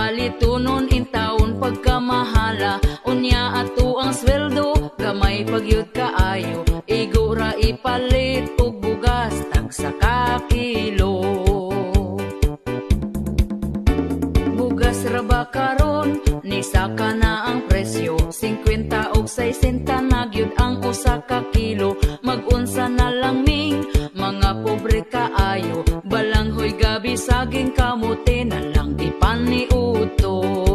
palitunon in taon pagkamahala. Unya ato ang sweldo gamay pagyud kaayo. Igo ra ipalit og bugas tagsa ka kilo bugas ra ba karon? Ni saka na ang presyo. 50 og 60 na gyud ang usa ka kilo. Magunsa na lang ming? Mga pobre kaayo. Balanghoy gabi saging kamuti na lang ipaniu ang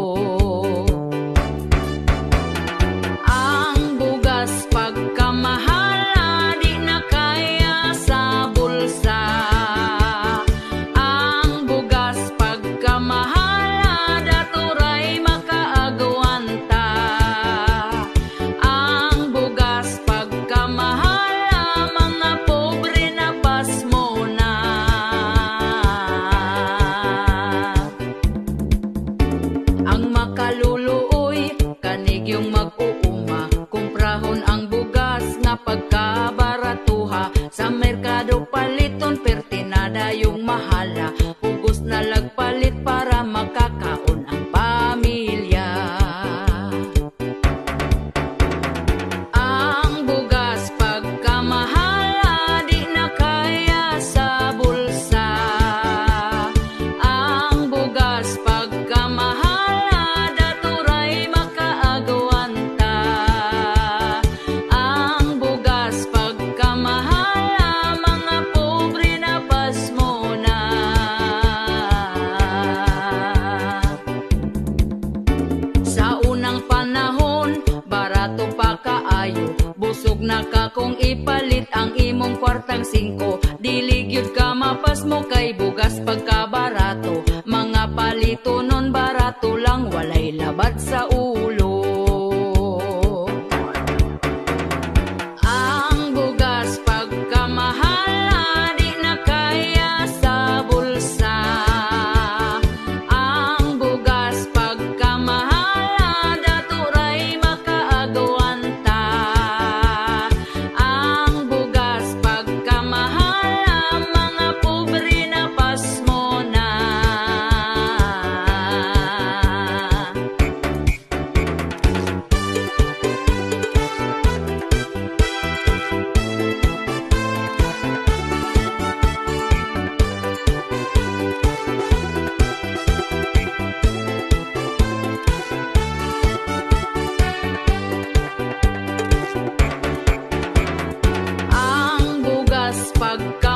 merkado paliton pertinada yung mahala Busog na ka kung ipalit ang imong kwartang singko. Dili gyud ka mapas mo kay bugas pagkabarato. Mga palito nun pagka